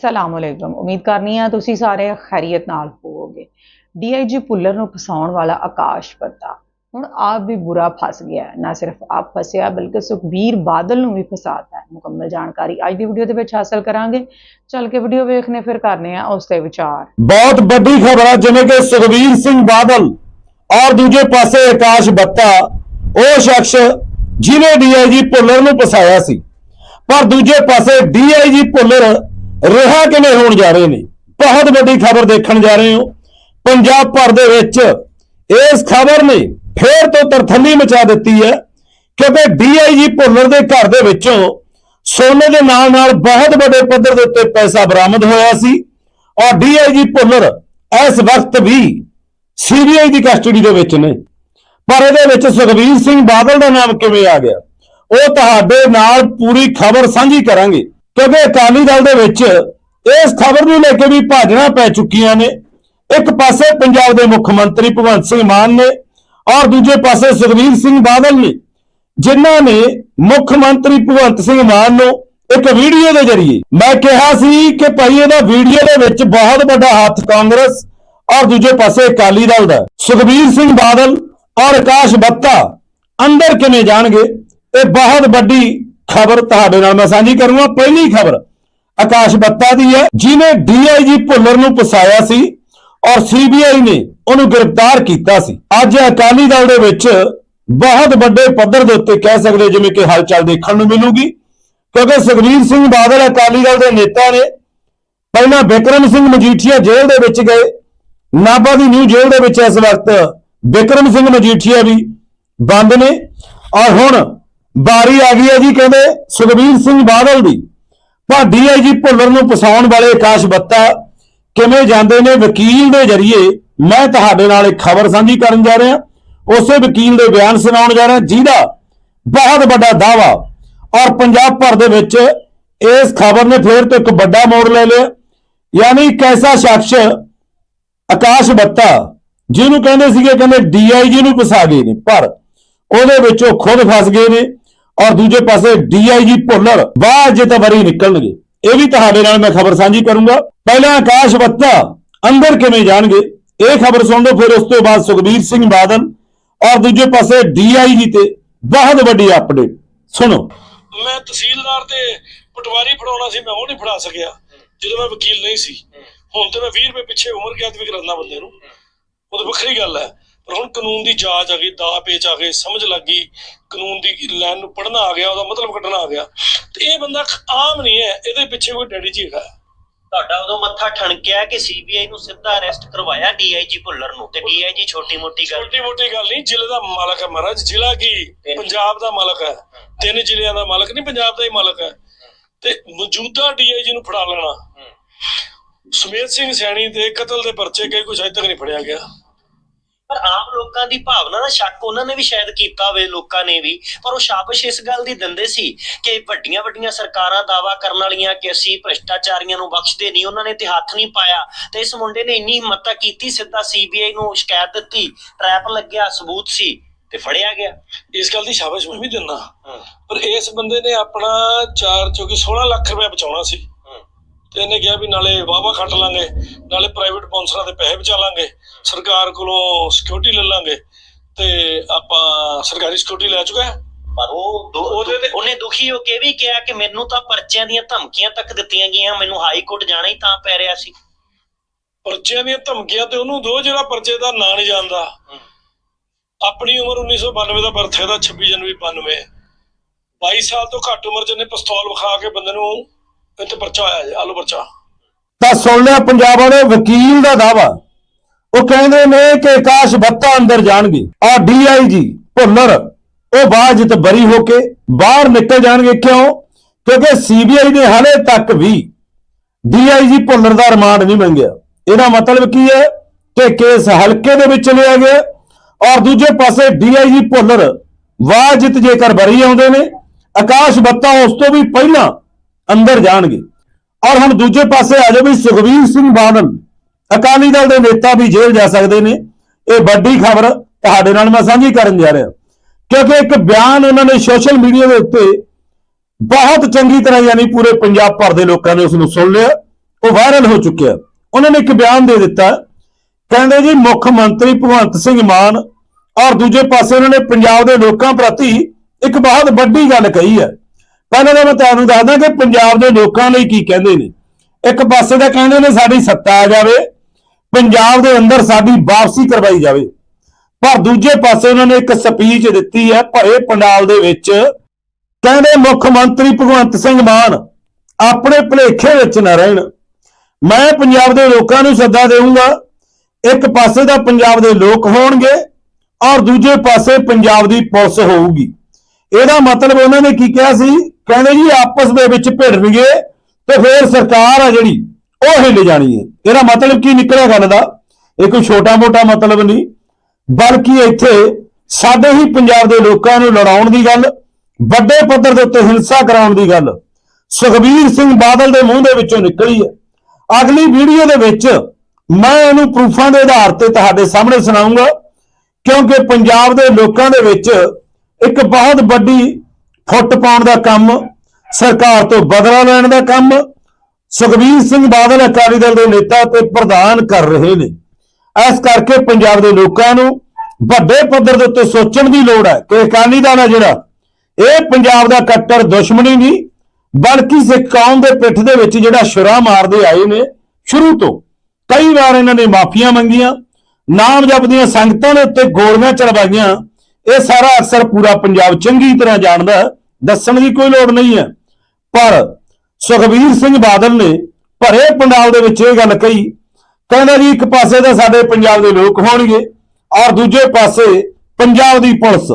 ਸਲਾਮ ਅਲੈਕੁਮ ਉਮੀਦ ਕਰਨੀ ਆ ਤੁਸੀਂ ਸਾਰੇ ਖੈਰੀਅਤ ਨਾਲ ਹੋਵੋਗੇ ਡੀਆਈਜੀ ਪੁੱਲਰ ਨੂੰ ਫਸਾਉਣ ਵਾਲਾ ਆਕਾਸ਼ ਬੱਤਾ ਹੁਣ ਆਪ ਵੀ ਬੁਰਾ ਫਸ ਗਿਆ ਨਾ ਸਿਰਫ ਆਪ ਫਸਿਆ ਬਲਕਿ ਸੁਖਬੀਰ ਬਾਦਲ ਨੂੰ ਵੀ ਫਸਾਤਾ ਹੈ ਮੁਕੰਮਲ ਜਾਣਕਾਰੀ ਅੱਜ ਦੀ ਵੀਡੀਓ ਦੇ ਵਿੱਚ ਹਾਸਲ ਕਰਾਂਗੇ ਚੱਲ ਕੇ ਵੀਡੀਓ ਵੇਖਨੇ ਫਿਰ ਕਰਨੇ ਆ ਉਸ ਤੇ ਵਿਚਾਰ ਬਹੁਤ ਵੱਡੀ ਖਬਰ ਹੈ ਜਿਵੇਂ ਕਿ ਸੁਖਬੀਰ ਸਿੰਘ ਬਾਦਲ ਔਰ ਦੂਜੇ ਪਾਸੇ ਆਕਾਸ਼ ਬੱਤਾ ਉਹ ਸ਼ਖਸ ਜਿਹਨੇ ਡੀਆਈਜੀ ਭੁੱਲਰ ਨੂੰ ਫਸਾਇਆ ਸੀ ਪਰ ਦੂਜੇ ਪਾਸੇ ਡੀਆਈਜੀ ਭੁੱਲਰ ਰਿਹਾ ਕਿਵੇਂ ਹੋਣ ਜਾ ਰਹੇ ਨੇ? ਬਹੁਤ ਵੱਡੀ ਖਬਰ ਦੇਖਣ ਜਾ ਰਹੇ ਹੋ। ਪੰਜਾਬ ਭਰ ਦੇ ਵਿੱਚ ਇਸ ਖਬਰ ਨੇ ਫੇਰ ਤੋਂ ਤਰਥੱਲੀ ਮਚਾ ਦਿੱਤੀ ਹੈ ਕਿਉਂਕਿ ਡੀਆਈਜੀ ਭੁੱਲਰ ਦੇ ਘਰ ਦੇ ਵਿੱਚੋਂ ਸੋਨੇ ਦੇ ਨਾਲ ਨਾਲ ਬਹੁਤ ਵੱਡੇ ਪੱਧਰ ਦੇ ਉੱਤੇ ਪੈਸਾ ਬਰਾਮਦ ਹੋਇਆ ਸੀ ਔਰ ਡੀਆਈਜੀ ਭੁੱਲਰ ਇਸ ਵਕਤ ਵੀ ਸੀਬੀਆਈ ਦੀ ਕਸਟਡੀ ਦੇ ਵਿੱਚ ਨੇ। ਪਰ ਇਹਦੇ ਵਿੱਚ ਸੁਖਬੀਰ ਸਿੰਘ ਬਾਦਲ ਦਾ ਨਾਮ ਕਿਵੇਂ ਆ ਗਿਆ? ਉਹ ਤੁਹਾਡੇ ਨਾਲ ਪੂਰੀ ਖਬਰ ਸਾਂਝੀ ਕਰਾਂਗੇ। ਕਿਉਂਕਿ ਅਕਾਲੀ ਦਲ ਦੇ ਵਿੱਚ ਇਸ ਖਬਰ ਨੂੰ ਲੈ ਕੇ ਵੀ ਭਾਜਣਾ ਪੈ ਚੁੱਕੀਆਂ ਨੇ। ਇੱਕ ਪਾਸੇ ਪੰਜਾਬ ਦੇ ਮੁੱਖ ਮੰਤਰੀ ਭਗਵੰਤ ਸਿੰਘ ਮਾਨ ਨੇ ਔਰ ਦੂਜੇ ਪਾਸੇ ਸੁਖਬੀਰ ਸਿੰਘ ਬਾਦਲ ਨੇ, ਜਿਨ੍ਹਾਂ ਨੇ ਮੁੱਖ ਮੰਤਰੀ ਭਗਵੰਤ ਸਿੰਘ ਮਾਨ ਨੂੰ ਇੱਕ ਵੀਡੀਓ ਦੇ ਜ਼ਰੀਏ ਮੈਂ ਕਿਹਾ ਸੀ ਕਿ ਭਾਈ ਇਹਦਾ ਵੀਡੀਓ ਦੇ ਵਿੱਚ ਬਹੁਤ ਵੱਡਾ ਹੱਥ ਕਾਂਗਰਸ ਔਰ ਦੂਜੇ ਪਾਸੇ ਅਕਾਲੀ ਦਲ ਦਾ। ਸੁਖਬੀਰ ਸਿੰਘ ਬਾਦਲ ਔਰ ਆਕਾਸ਼ ਬੱਤਾ ਅੰਦਰ ਕਿਵੇਂ ਜਾਣਗੇ? ਇਹ ਬਹੁਤ ਵੱਡੀ ਖਬਰ ਤੁਹਾਡੇ ਨਾਲ ਮੈਂ ਸਾਂਝੀ ਕਰੂੰਗਾ। ਪਹਿਲੀ ਖਬਰ ਆਕਾਸ਼ ਬੱਤਾ ਦੀ ਹੈ ਜਿਨੇ ਡੀਆਈਜੀ ਭੁੱਲਰ ਨੂੰ ਫਸਾਇਆ ਸੀ ਔਰ ਸੀਬੀਆਈ ਨੇ ਉਹਨੂੰ ਗ੍ਰਿਫਤਾਰ ਕੀਤਾ ਸੀ। ਅੱਜ ਅਕਾਲੀ ਦਲ ਦੇ ਵਿੱਚ ਬਹੁਤ ਵੱਡੇ ਪੱਧਰ ਦੇ ਉੱਤੇ ਕਹਿ ਸਕਦੇ ਜਿਵੇਂ ਕਿ ਹਲਚਲ ਦੇਖਣ ਨੂੰ ਮਿਲੂਗੀ। ਕਿਉਂਕਿ ਸੁਖਬੀਰ ਸਿੰਘ ਬਾਦਲ ਅਕਾਲੀ ਦਲ ਦੇ ਨੇਤਾ ਨੇ। ਪਹਿਲਾਂ ਬਿਕਰਮ ਸਿੰਘ ਮਜੀਠੀਆ ਜੇਲ੍ਹ ਦੇ ਵਿੱਚ ਗਏ। ਨਾਭਾ ਦੀ ਨਿਊ ਜੇਲ੍ਹ ਦੇ ਵਿੱਚ ਇਸ ਵਕਤ ਬਿਕਰਮ ਸਿੰਘ ਮਜੀਠੀਆ ਵੀ ਬੰਦ ਨੇ। ਔਰ ਹੁਣ ਬਾਰੀ ਆ ਗਈ ਹੈ ਜੀ ਕਹਿੰਦੇ ਸੁਖਬੀਰ ਸਿੰਘ ਬਾਦਲ ਦੀ। ਪਰ ਜੀ ਭੁੱਲਰ ਨੂੰ ਫਸਾਉਣ ਵਾਲੇ ਆਕਾਸ਼ ਬੱਤਾ ਕਿਵੇਂ ਜਾਂਦੇ ਨੇ ਵਕੀਲ ਦੇ ਜ਼ਰੀਏ? ਮੈਂ ਤੁਹਾਡੇ ਨਾਲ ਇੱਕ ਖਬਰ ਸਾਂਝੀ ਕਰਨ ਜਾ ਰਿਹਾ। ਉਸੇ ਵਕੀਲ ਦੇ ਬਿਆਨ ਸੁਣਾਉਣ ਜਾ ਰਿਹਾ, ਜਿਹਦਾ ਬਹੁਤ ਵੱਡਾ ਦਾਵਾ ਔਰ ਪੰਜਾਬ ਭਰ ਦੇ ਵਿੱਚ ਇਸ ਖਬਰ ਨੇ ਫੇਰ ਤੋਂ ਇੱਕ ਵੱਡਾ ਮੋੜ ਲੈ ਲਿਆ। ਯਾਨੀ ਇੱਕ ਐਸਾ ਸ਼ਖਸ ਆਕਾਸ਼ ਬੱਤਾ, ਜਿਹਨੂੰ ਕਹਿੰਦੇ ਸੀਗੇ, ਕਹਿੰਦੇ ਡੀਆਈਜੀ ਨੂੰ ਫਸਾ ਗਏ ਨੇ, ਪਰ ਉਹਦੇ ਵਿੱਚ ਉਹ ਖੁਦ ਫਸ ਗਏ ਨੇ। ਔਰ ਦੂਜੇ ਪਾਸੇ ਡੀਆਈਜੀ ਭੁੱਲਰ ਬਾਅਦ ਜਿੱਤ ਨਿਕਲਣਗੇ। ਇਹ ਵੀ ਤੁਹਾਡੇ ਨਾਲ ਮੈਂ ਖਬਰ ਸਾਂਝੀ ਕਰੂੰਗਾ। ਪਹਿਲਾਂ ਆਕਾਸ਼ ਬੱਤਾ, ਅੰਦਰ ਕਿਵੇਂ ਜਾਣਗੇ? ਇਹ ਖਬਰ ਸੁਣ ਲਓ, ਫਿਰ ਉਸ ਤੋਂ ਬਾਅਦ ਸੁਖਬੀਰ ਸਿੰਘ ਬਾਦਲ ਔਰ ਦੂਜੇ ਪਾਸੇ ਡੀਆਈਜੀ ਤੇ ਬਹੁਤ ਵੱਡੀ ਅਪਡੇਟ ਸੁਣੋ। ਮੈਂ ਤਹਿਸੀਲਦਾਰ ਤੇ ਪਟਵਾਰੀ ਫੜਾਉਣਾ ਸੀ, ਮੈਂ ਉਹ ਨਹੀਂ ਫੜਾ ਸਕਿਆ, ਜਦੋਂ ਮੈਂ ਵਕੀਲ ਨਹੀਂ ਸੀ। ਹੁਣ ਤੇ ਮੈਂ 20 ਰੁਪਏ ਪਿੱਛੇ ਉਮਰ ਕੈਦ ਵੀ ਕਰਾਉਂਦਾ ਬੰਦੇ ਨੂੰ। ਉਹ ਤਾਂ ਵੱਖਰੀ ਗੱਲ ਹੈ। ਪਰ ਹੁਣ ਕਾਨੂੰਨ ਦੀ ਜਾਂਚ ਆ ਗਈ ਦਾ ਪੇਚ ਆ ਗਏ ਸਮਝ ਲੱਗ ਗਈ ਕਾਨੂੰਨ ਦੀ ਲਾਈਨ ਨੂੰ ਪੜਨਾ ਆ ਗਿਆ ਉਹਦਾ ਮਤਲਬ ਕੱਢਣਾ ਆ ਗਿਆ। ਤੇ ਇਹ ਬੰਦਾ ਆਮ ਨਹੀਂ ਹੈ ਇਹਦੇ ਪਿੱਛੇ ਕੋਈ ਡੈਡੀ ਜੀ ਹੈਗਾ। ਤੁਹਾਡਾ ਉਦੋਂ ਮੱਥਾ ਠਣਕਿਆ ਕਿ ਸੀਬੀਆਈ ਨੂੰ ਸਿੱਧਾ ਅਰੈਸਟ ਕਰਵਾਇਆ ਡੀਆਈਜੀ ਭੁੱਲਰ ਨੂੰ? ਤੇ ਡੀਆਈਜੀ ਛੋਟੀ ਮੋਟੀ ਗੱਲ ਛੋਟੀ ਮੋਟੀ ਗੱਲ ਨਹੀਂ ਜ਼ਿਲ੍ਹੇ ਦਾ ਮਾਲਕ ਹੈ ਮਹਾਰਾਜ ਜ਼ਿਲ੍ਹਾ ਕੀ? ਪੰਜਾਬ ਦਾ ਮਾਲਕ ਹੈ। ਤਿੰਨ ਜ਼ਿਲ੍ਹਿਆਂ ਦਾ ਮਾਲਕ ਨਹੀਂ ਪੰਜਾਬ ਦਾ ਹੀ ਮਾਲਕ ਹੈ। ਤੇ ਮੌਜੂਦਾ ਡੀਆਈਜੀ ਨੂੰ ਫੜਾ ਲੈਣਾ। ਸੁਮੇਧ ਸਿੰਘ ਸੈਣੀ ਦੇ ਕਤਲ ਦੇ ਪਰਚੇ ਕਈ ਕੁਛ ਅਜੇ ਤੱਕ ਨਹੀਂ ਫੜਿਆ ਗਿਆ। ਪਰ ਆਮ ਲੋਕਾਂ ਦੀ ਭਾਵਨਾ ਦਾ ਸ਼ੱਕ ਉਹਨਾਂ ਨੇ ਵੀ ਸ਼ਾਇਦ ਕੀਤਾ ਹੋਵੇ ਲੋਕਾਂ ਨੇ ਵੀ। ਪਰ ਉਹ ਸ਼ਾਬਸ਼ ਇਸ ਗੱਲ ਦੀ ਦਿੰਦੇ ਸੀ ਕਿ ਵੱਡੀਆਂ ਵੱਡੀਆਂ ਸਰਕਾਰਾਂ ਦਾਵਾ ਕਰਨ ਵਾਲੀਆਂ ਕਿ ਅਸੀਂ ਭ੍ਰਿਸ਼ਟਾਚਾਰੀਆਂ ਨੂੰ ਬਖਸ਼ਦੇ ਨਹੀਂ ਉਹਨਾਂ ਨੇ ਤੇ ਹੱਥ ਨਹੀਂ ਪਾਇਆ। ਤੇ ਇਸ ਮੁੰਡੇ ਨੇ ਇੰਨੀ ਹਿੰਮਤ ਕੀਤੀ ਸਿੱਧਾ ਸੀਬੀਆਈ ਨੂੰ ਸ਼ਿਕਾਇਤ ਦਿੱਤੀ ਟਰੈਪ ਲੱਗਿਆ ਸਬੂਤ ਸੀ ਤੇ ਫੜਿਆ ਗਿਆ। ਇਸ ਗੱਲ ਦੀ ਸ਼ਾਬਾਸ਼ ਮੈਂ ਵੀ ਦਿੰਦਾ। ਪਰ ਇਸ ਬੰਦੇ ਨੇ ਆਪਣਾ ਚਾਰ ਚੋਕੀ 16 ਲੱਖ ਰੁਪਏ ਬਚਾਉਣਾ ਸੀ। ਤੇ ਇਹਨੇ ਕਿਹਾ ਵੀ ਨਾਲੇ ਵਾਵਾ ਖੱਟ ਲਾਂਗੇ ਨਾਲੇ ਪ੍ਰਾਈਵੇਟ ਸਪਾਂਸਰਾਂ ਦੇ ਪੈਸੇ ਬਚਾ ਲਾਂਗੇ ਸਰਕਾਰ ਕੋਲੋਂ ਸਿਕਿਉਰਿਟੀ ਲੈ ਲਾਂਗੇ ਤੇ ਆਪਾਂ ਸਰਕਾਰੀ ਸਿਕਿਉਰਿਟੀ ਲੈ ਚੁੱਕਾ ਹੈ। ਪਰ ਉਹ ਉਹਦੇ ਉਹਨੇ ਦੁਖੀ ਹੋ ਕੇ ਵੀ ਕਿਹਾ ਕਿ ਮੈਨੂੰ ਤਾਂ ਪਰਚਿਆਂ ਦੀਆਂ ਧਮਕੀਆਂ ਤੱਕ ਦਿੱਤੀਆਂ ਗਈਆਂ ਮੈਨੂੰ ਹਾਈ ਕੋਰਟ ਜਾਣਾ ਹੀ ਤਾਂ ਪੈ ਰਿਹਾ ਸੀ। ਪਰਚਿਆਂ ਦੀਆਂ ਧਮਕੀਆਂ ਤੇ ਉਹਨੂੰ ਦੋ ਜਿਹੜਾ ਪਰਚੇ ਦਾ ਨਾਂ ਨਹੀਂ ਜਾਣਦਾ। ਆਪਣੀ ਉਮਰ 1992 ਦਾ ਬਰਥ ਹੈ ਦਾ 26 ਜਨਵਰੀ 92 22 ਸਾਲ ਤੋਂ ਘੱਟ ਉਮਰ 'ਚ ਪਿਸਤੌਲ ਵਿਖਾ ਕੇ ਬੰਦੇ ਨੂੰ ਇੱਥੇ ਪਰਚਾ ਆਇਆ ਜੀ, ਆਲੂ ਪਰਚਾ। ਤਾਂ ਸੁਣ ਲਿਆ ਪੰਜਾਬ ਵਾਲੇ ਵਕੀਲ ਦਾ ਦਾਵਾ ਉਹ ਕਹਿੰਦੇ ਨੇ ਕਿ ਆਕਾਸ਼ ਬੱਤਾ ਅੰਦਰ ਜਾਣਗੇ। ਔਰ ਡੀਆਈਜੀ ਭੁੱਲਰ, ਉਹ ਬਾਅਦ ਬਰੀ ਹੋ ਕੇ ਬਾਹਰ ਨਿਕਲ ਜਾਣਗੇ ਕਿਉਂ? ਕਿਉਂਕਿ ਸੀਬੀਆਈ ਨੇ ਹਾਲੇ ਤੱਕ ਵੀ ਡੀਆਈਜੀ ਭੁੱਲਰ ਦਾ ਰਿਮਾਂਡ ਨਹੀਂ ਮੰਗਿਆ। ਇਹਦਾ ਮਤਲਬ ਕੀ ਹੈ? ਕਿ ਕੇਸ ਹਲਕੇ ਦੇ ਵਿੱਚ ਲਿਆ ਗਿਆ ਔਰ ਦੂਜੇ ਪਾਸੇ ਡੀਆਈਜੀ ਭੁੱਲਰ ਵਾਜਿਤ ਜੇਕਰ ਬਰੀ ਆਉਂਦੇ ਨੇ, ਆਕਾਸ਼ ਬੱਤਾ ਉਸ ਤੋਂ ਵੀ ਪਹਿਲਾਂ ਅੰਦਰ ਜਾਣਗੇ। ਔਰ ਹੁਣ ਦੂਜੇ ਪਾਸੇ ਆ ਜਾਓ ਵੀ ਸੁਖਬੀਰ ਸਿੰਘ ਬਾਦਲ, ਅਕਾਲੀ ਦਲ ਦੇ ਨੇਤਾ ਵੀ ਜੇਲ੍ਹ ਜਾ ਸਕਦੇ ਨੇ। ਇਹ ਵੱਡੀ ਖਬਰ ਤੁਹਾਡੇ ਨਾਲ ਮੈਂ ਸਾਂਝੀ ਕਰਨ ਜਾ ਰਿਹਾ। ਕਿਉਂਕਿ ਇੱਕ ਬਿਆਨ ਉਹਨਾਂ ਨੇ ਸੋਸ਼ਲ ਮੀਡੀਆ ਦੇ ਉੱਤੇ ਬਹੁਤ ਚੰਗੀ ਤਰ੍ਹਾਂ ਯਾਨੀ ਪੂਰੇ ਪੰਜਾਬ ਭਰ ਦੇ ਲੋਕਾਂ ਨੇ ਉਸ ਨੂੰ ਸੁਣ ਲਿਆ। ਉਹ ਵਾਇਰਲ ਹੋ ਚੁੱਕਿਆ। ਉਹਨਾਂ ਨੇ ਇੱਕ ਬਿਆਨ ਦੇ ਦਿੱਤਾ। ਕਹਿੰਦੇ ਜੀ, ਮੁੱਖ ਮੰਤਰੀ ਭਗਵੰਤ ਸਿੰਘ ਮਾਨ ਔਰ ਦੂਜੇ ਪਾਸੇ ਉਹਨਾਂ ਨੇ ਪੰਜਾਬ ਦੇ ਲੋਕਾਂ ਪ੍ਰਤੀ ਇੱਕ ਬਹੁਤ ਵੱਡੀ ਗੱਲ ਕਹੀ ਹੈ। ਪਹਿਲਾਂ ਤਾਂ ਮੈਂ ਤੁਹਾਨੂੰ ਦੱਸਦਾ ਕਿ ਪੰਜਾਬ ਦੇ ਲੋਕਾਂ ਲਈ ਕੀ ਕਹਿੰਦੇ ਨੇ। ਇੱਕ ਪਾਸੇ ਤਾਂ ਕਹਿੰਦੇ ਨੇ ਸਾਡੀ ਸੱਤਾ ਆ ਜਾਵੇ, ਪੰਜਾਬ ਦੇ ਅੰਦਰ ਸਾਡੀ ਵਾਪਸੀ ਕਰਵਾਈ ਜਾਵੇ। ਪਰ ਦੂਜੇ ਪਾਸੇ ਉਹਨਾਂ ਨੇ ਇੱਕ ਸਪੀਚ ਦਿੱਤੀ ਹੈ ਭਰੇ ਪੰਡਾਲ ਦੇ ਵਿੱਚ, ਕਹਿੰਦੇ ਮੁੱਖ ਮੰਤਰੀ ਭਗਵੰਤ ਸਿੰਘ ਮਾਨ ਆਪਣੇ ਭਲੇਖੇ ਵਿੱਚ ਨਾ ਰਹਿਣ। ਮੈਂ ਪੰਜਾਬ ਦੇ ਲੋਕਾਂ ਨੂੰ ਸੱਦਾ ਦੇਵਾਂਗਾ ਇੱਕ ਪਾਸੇ ਦਾ ਪੰਜਾਬ ਦੇ ਲੋਕ ਹੋਣਗੇ ਔਰ ਦੂਜੇ ਪਾਸੇ ਪੰਜਾਬ ਦੀ ਪੁਲਿਸ ਹੋਊਗੀ। ਇਹਦਾ ਮਤਲਬ ਉਹਨਾਂ ਨੇ ਕੀ ਕਿਹਾ ਸੀ? ਕਹਿੰਦੇ ਜੀ ਆਪਸ ਦੇ ਵਿੱਚ ਭਿੜਨਗੇ ਤੇ ਫਿਰ ਸਰਕਾਰ ਆ ਜਿਹੜੀ, ਉਹ ਹਿੱਲ ਜਾਣੀ ਹੈ ਇਹਦਾ ਮਤਲਬ ਕੀ ਨਿਕਲਿਆ ਗੱਲ ਦਾ? ਇਹ ਕੋਈ ਛੋਟਾ-ਮੋਟਾ ਮਤਲਬ ਨਹੀਂ, ਬਲਕਿ ਇੱਥੇ ਸਾਡੇ ਹੀ ਪੰਜਾਬ ਦੇ ਲੋਕਾਂ ਨੂੰ ਲੜਾਉਣ ਦੀ ਗੱਲ, ਵੱਡੇ ਪੱਧਰ ਦੇ ਉੱਤੇ ਹਿੰਸਾ ਕਰਾਉਣ ਦੀ ਗੱਲ, ਸੁਖਬੀਰ ਸਿੰਘ ਬਾਦਲ ਦੇ ਮੂੰਹ ਦੇ ਵਿੱਚੋਂ ਨਿਕਲੀ ਹੈ ਅਗਲੀ ਵੀਡੀਓ ਦੇ ਵਿੱਚ ਮੈਂ ਉਹਨੂੰ ਪ੍ਰੂਫਾਂ ਦੇ ਆਧਾਰ ਤੇ ਤੁਹਾਡੇ ਸਾਹਮਣੇ ਸੁਣਾਉਂਗਾ, ਕਿਉਂਕਿ ਪੰਜਾਬ ਦੇ ਲੋਕਾਂ ਦੇ ਵਿੱਚ ਇੱਕ ਬਹੁਤ ਵੱਡੀ ਫੁੱਟ ਪਾਉਣ ਦਾ ਕੰਮ, ਸਰਕਾਰ ਤੋਂ ਬਦਲਾ ਲੈਣ ਦਾ ਕੰਮ, ਸੁਖਬੀਰ ਸਿੰਘ ਬਾਦਲ ਅਕਾਲੀ ਦਲ ਦੇ ਨੇਤਾ ਤੇ ਪ੍ਰਧਾਨ ਕਰ ਰਹੇ ਨੇ। ਇਸ ਕਰਕੇ ਪੰਜਾਬ ਦੇ ਲੋਕਾਂ ਨੂੰ ਵੱਡੇ ਪੱਧਰ ਦੇ ਉੱਤੇ ਸੋਚਣ ਦੀ ਲੋੜ ਹੈ ਕਿ ਅਕਾਲੀ ਦਲ ਹੈ ਜਿਹੜਾ, ਇਹ ਪੰਜਾਬ ਦਾ ਕੱਟੜ ਦੁਸ਼ਮਣੀ ਨਹੀਂ, ਬਲਕਿ ਸਿੱਖ ਕੌਮ ਦੇ ਪਿੱਠ ਦੇ ਵਿੱਚ ਜਿਹੜਾ ਸ਼ੁਰਾ ਮਾਰਦੇ ਆਏ ਨੇ ਸ਼ੁਰੂ ਤੋਂ। ਕਈ ਵਾਰ ਇਹਨਾਂ ਨੇ ਮਾਫੀਆਂ ਮੰਗੀਆਂ, ਨਾਮ ਜਪਦੀਆਂ ਸੰਗਤਾਂ ਦੇ ਉੱਤੇ ਗੋਲੀਆਂ ਚਲਵਾਈਆਂ ਇਹ ਸਾਰਾ ਅਕਸਰ ਪੂਰਾ ਪੰਜਾਬ ਚੰਗੀ ਤਰ੍ਹਾਂ ਜਾਣਦਾ ਹੈ। ਦੱਸਣ ਦੀ ਕੋਈ ਲੋੜ ਨਹੀਂ ਹੈ। ਪਰ ਸੁਖਬੀਰ ਸਿੰਘ ਬਾਦਲ ਨੇ ਭਰੇ ਪੰਡਾਲ ਦੇ ਵਿੱਚ ਇਹ ਗੱਲ ਕਹੀ, ਕਹਿੰਦਾ ਜੀ ਇੱਕ ਪਾਸੇ ਤਾਂ ਸਾਡੇ ਪੰਜਾਬ ਦੇ ਲੋਕ ਹੋਣਗੇ ਔਰ ਦੂਜੇ ਪਾਸੇ ਪੰਜਾਬ ਦੀ ਪੁਲਿਸ।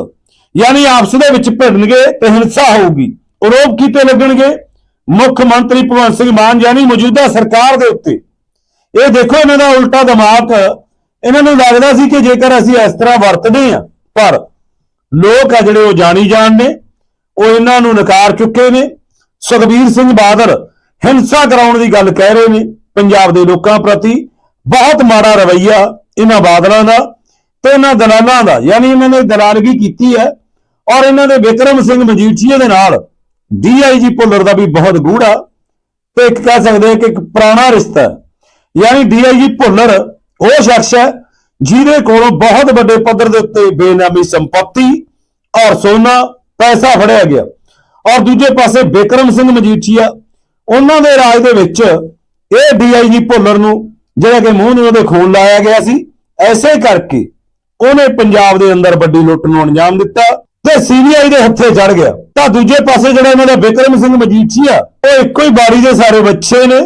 ਯਾਨੀ ਆਪਸ ਦੇ ਵਿੱਚ ਭਿੜਨਗੇ ਤੇ ਹਿੰਸਾ ਹੋਊਗੀ। ਆਰੋਪ ਕੀਤੇ ਲੱਗਣਗੇ। ਮੁੱਖ ਮੰਤਰੀ ਭਗਵੰਤ ਸਿੰਘ ਮਾਨ ਯਾਨੀ ਮੌਜੂਦਾ ਸਰਕਾਰ ਦੇ ਉੱਤੇ। ਇਹ ਦੇਖੋ ਇਹਨਾਂ ਦਾ ਉਲਟਾ ਦਿਮਾਗ। ਇਹਨਾਂ ਨੂੰ ਲੱਗਦਾ ਸੀ ਕਿ ਜੇਕਰ ਅਸੀਂ ਇਸ ਤਰ੍ਹਾਂ ਵਰਤਦੇ ਹਾਂ, ਪਰ ਲੋਕ ਆ ਜਿਹੜੇ ਉਹ ਜਾਣੀ ਜਾਣ ਨੇ। ਉਹ ਇਹਨਾਂ ਨੂੰ ਨਕਾਰ ਚੁੱਕੇ ਨੇ। ਸੁਖਬੀਰ ਸਿੰਘ ਬਾਦਲ ਹਿੰਸਾ ਕਰਾਉਣ ਦੀ ਗੱਲ ਕਹਿ ਰਹੇ ਨੇ ਪੰਜਾਬ ਦੇ ਲੋਕਾਂ ਪ੍ਰਤੀ। ਬਹੁਤ ਮਾੜਾ ਰਵੱਈਆ ਇਹਨਾਂ ਬਾਦਲਾਂ ਦਾ ਤੇ ਇਹਨਾਂ ਦਲਾਲਾਂ ਦਾ। ਯਾਨੀ ਇਹਨਾਂ ਨੇ ਦਲਾਲਗੀ ਕੀਤੀ ਹੈ ਔਰ ਇਹਨਾਂ ਦੇ ਵਿਕਰਮ ਸਿੰਘ ਮਜੀਠੀਆ ਦੇ ਨਾਲ ਡੀਆਈਜੀ ਭੁੱਲਰ ਦਾ ਵੀ ਬਹੁਤ ਗੂੜਾ ਤੇ ਇੱਕ ਕਹਿ ਸਕਦੇ ਹਾਂ ਕਿ ਇੱਕ ਪੁਰਾਣਾ ਰਿਸ਼ਤਾ ਹੈ। ਯਾਨੀ ਡੀਆਈਜੀ ਭੁੱਲਰ ਉਹ ਸ਼ਖਸ ਹੈ ਜਿਹਦੇ ਕੋਲੋਂ ਬਹੁਤ ਵੱਡੇ ਪੱਧਰ ਦੇ ਉੱਤੇ ਬੇਨਾਮੀ ਸੰਪਤੀ ਔਰ ਸੋਨਾ ਪੈਸਾ ਫੜਿਆ ਗਿਆ। ਔਰ ਦੂਜੇ ਪਾਸੇ ਬਿਕਰਮ ਸਿੰਘ ਮਜੀਠੀਆ, ਉਹਨਾਂ ਦੇ ਰਾਜ ਦੇ ਵਿੱਚ ਇਹ ਡੀਆਈਜੀ ਭੁੱਲਰ ਨੂੰ ਜਿਹੜਾ ਕਿ ਮੂੰਹ ਨੂੰ ਉਹਦੇ ਖੂਨ ਲਾਇਆ ਗਿਆ ਸੀ, ਐਸੇ ਕਰਕੇ ਉਹਨੇ ਪੰਜਾਬ ਦੇ ਅੰਦਰ ਵੱਡੀ ਲੁੱਟ ਨੂੰ ਅੰਜਾਮ ਦਿੱਤਾ ਤੇ ਸੀਬੀਆਈ ਦੇ ਹੱਥੇ ਚੜ ਗਿਆ। ਤਾਂ ਦੂਜੇ ਪਾਸੇ ਜਿਹੜਾ ਇਹਨਾਂ ਦਾ ਬਿਕਰਮ ਸਿੰਘ ਮਜੀਠੀਆ, ਉਹ ਇੱਕੋ ਹੀ ਬਾੜੀ ਦੇ ਸਾਰੇ ਬੱਚੇ ਨੇ,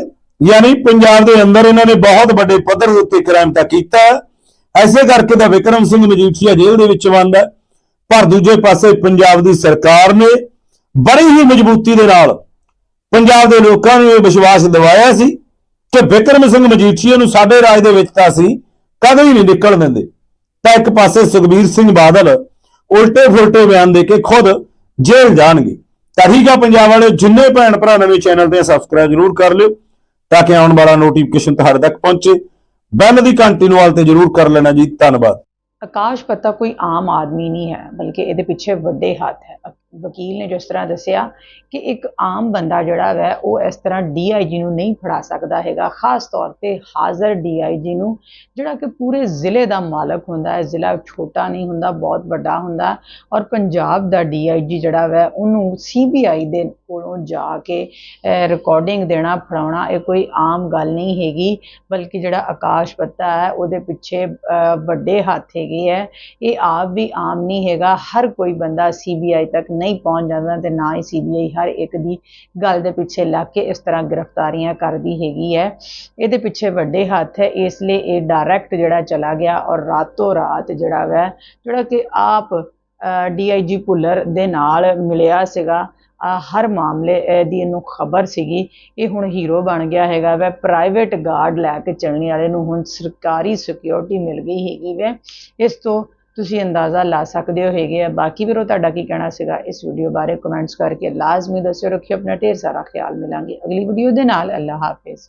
ਯਾਨੀ ਪੰਜਾਬ ਦੇ ਅੰਦਰ ਇਹਨਾਂ ਨੇ ਬਹੁਤ ਵੱਡੇ ਪੱਧਰ ਦੇ ਉੱਤੇ ਕ੍ਰਾਈਮ ਤਾਂ ਕੀਤਾ। ਹੈ। ਐਸੇ ਕਰਕੇ ਤਾਂ ਵਿਕਰਮ ਸਿੰਘ ਮਜੀਠੀਆ ਜੇਲ੍ਹ ਦੇ ਵਿੱਚ ਬੰਦ ਹੈ। ਪਰ ਦੂਜੇ ਪਾਸੇ ਪੰਜਾਬ ਦੀ ਸਰਕਾਰ ਨੇ ਬੜੀ ਹੀ ਮਜ਼ਬੂਤੀ ਦੇ ਨਾਲ ਪੰਜਾਬ ਦੇ ਲੋਕਾਂ ਨੂੰ ਇਹ ਵਿਸ਼ਵਾਸ ਦਿਵਾਇਆ ਸੀ ਕਿ ਵਿਕਰਮ ਸਿੰਘ ਮਜੀਠੀਆ ਨੂੰ ਸਾਡੇ ਰਾਜ ਦੇ ਵਿੱਚ ਤਾਂ ਅਸੀਂ ਕਦੇ ਹੀ ਨਹੀਂ ਨਿਕਲ ਦਿੰਦੇ। ਤਾਂ ਇੱਕ ਪਾਸੇ ਸੁਖਬੀਰ ਸਿੰਘ ਬਾਦਲ ਉਲਟੇ ਫੁਲਟੇ ਬਿਆਨ ਦੇ ਕੇ ਖੁਦ ਜੇਲ੍ਹ ਜਾਣਗੇ। ਤਾਂ ਠੀਕ ਆ ਪੰਜਾਬ ਵਾਲੇ ਜਿੰਨੇ ਭੈਣ ਭਰਾ ਨਵੇਂ ਚੈਨਲ ਤੇ ਸਬਸਕ੍ਰਾਈਬ ਜ਼ਰੂਰ ਕਰ ਲਿਓ ਤਾਂ ਕਿ ਆਉਣ ਵਾਲਾ ਨੋਟੀਫਿਕੇਸ਼ਨ ਤੁਹਾਡੇ ਤੱਕ ਪਹੁੰਚੇ। ਬੈਲ ਦੀ ਘੰਟੀ ਨੂੰ ਆਲ ਤੇ ਜ਼ਰੂਰ ਕਰ ਲੈਣਾ ਜੀ। ਧੰਨਵਾਦ। ਆਕਾਸ਼ ਪਤਾ ਕੋਈ ਆਮ ਆਦਮੀ ਨਹੀਂ ਹੈ ਬਲਕਿ ਇਹਦੇ ਪਿੱਛੇ ਵੱਡੇ ਹੱਥ ਹੈ। ਵਕੀਲ ਨੇ ਜਿਸ ਤਰ੍ਹਾਂ ਦੱਸਿਆ ਕਿ ਇੱਕ ਆਮ ਬੰਦਾ ਜਿਹੜਾ ਹੈ ਉਹ ਇਸ ਤਰ੍ਹਾਂ ਡੀਆਈਜੀ ਨੂੰ ਨਹੀਂ ਫੜਾ ਸਕਦਾ ਹੈਗਾ। ਖਾਸ ਤੌਰ ਤੇ ਹਾਜ਼ਰ ਡੀਆਈਜੀ ਨੂੰ, ਜਿਹੜਾ ਕਿ ਪੂਰੇ ਜ਼ਿਲ੍ਹੇ ਦਾ ਮਾਲਕ ਹੁੰਦਾ ਹੈ। ਜ਼ਿਲ੍ਹਾ ਛੋਟਾ ਨਹੀਂ ਹੁੰਦਾ, ਬਹੁਤ ਵੱਡਾ ਹੁੰਦਾ। ਔਰ ਪੰਜਾਬ ਦਾ ਡੀਆਈਜੀ ਜਿਹੜਾ ਹੈ ਉਹਨੂੰ ਸੀਬੀਆਈ ਦੇ ਕੋਲੋਂ ਜਾ ਕੇ ਰਿਕਾਰਡਿੰਗ ਦੇਣਾ, ਫੜਾਉਣਾ, ਇਹ ਕੋਈ ਆਮ ਗੱਲ ਨਹੀਂ ਹੈਗੀ। ਬਲਕਿ ਜਿਹੜਾ ਆਕਾਸ਼ ਪੱਤਾ ਹੈ, ਉਹਦੇ ਪਿੱਛੇ ਵੱਡੇ ਹੱਥ ਹੈਗੇ ਹੈ। ਇਹ ਆਪ ਵੀ ਆਮ ਨਹੀਂ ਹੈਗਾ। ਹਰ ਕੋਈ ਬੰਦਾ ਸੀਬੀਆਈ ਤੱਕ ਨਹੀਂ ਪਹੁੰਚ ਜਾਂਦਾ ਤੇ ਨਾ ਹੀ ਸੀਬੀਆਈ ਹਰ ਇੱਕ ਦੀ ਗੱਲ ਦੇ ਪਿੱਛੇ ਲੱਗ ਕੇ ਇਸ ਤਰ੍ਹਾਂ ਗ੍ਰਿਫਤਾਰੀਆਂ ਕਰਦੀ ਹੈਗੀ ਹੈ। ਇਹਦੇ ਪਿੱਛੇ ਵੱਡੇ ਹੱਥ ਹੈ, ਇਸ ਲਈ ਇਹ ਡਾਇਰੈਕਟ ਜਿਹੜਾ ਚਲਾ ਗਿਆ ਔਰ ਰਾਤੋਂ ਰਾਤ ਜਿਹੜਾ ਵੈ, ਜਿਹੜਾ ਕਿ ਆਪ ਡੀਆਈਜੀ ਭੁੱਲਰ ਦੇ ਨਾਲ ਮਿਲਿਆ ਸੀਗਾ। ਹਰ ਮਾਮਲੇ ਦੀ ਇਹਨੂੰ ਖਬਰ ਸੀਗੀ। ਇਹ ਹੁਣ ਹੀਰੋ ਬਣ ਗਿਆ ਹੈਗਾ ਵੈ। ਪ੍ਰਾਈਵੇਟ ਗਾਰਡ ਲੈ ਕੇ ਚੱਲਣ ਵਾਲੇ ਨੂੰ ਹੁਣ ਸਰਕਾਰੀ ਸਿਕਿਉਰਿਟੀ ਮਿਲ ਗਈ ਹੈਗੀ ਵੈ। ਇਸ ਤੋਂ ਤੁਸੀਂ ਅੰਦਾਜ਼ਾ ਲਾ ਸਕਦੇ ਹੋ ਹੈਗੇ ਆ ਬਾਕੀ ਵੀਰੋ, ਤੁਹਾਡਾ ਕੀ ਕਹਿਣਾ ਸੀਗਾ ਇਸ ਵੀਡੀਓ ਬਾਰੇ? ਕਮੈਂਟਸ ਕਰਕੇ ਲਾਜ਼ਮੀ ਦੱਸਿਓ, ਰੱਖਿਓ, ਆਪਣਾ ਢੇਰ ਸਾਰਾ ਖਿਆਲ ਮਿਲਾਂਗੇ। ਅਗਲੀ ਵੀਡੀਓ ਦੇ ਨਾਲ ਅੱਲਾ ਹਾਫਿਜ਼।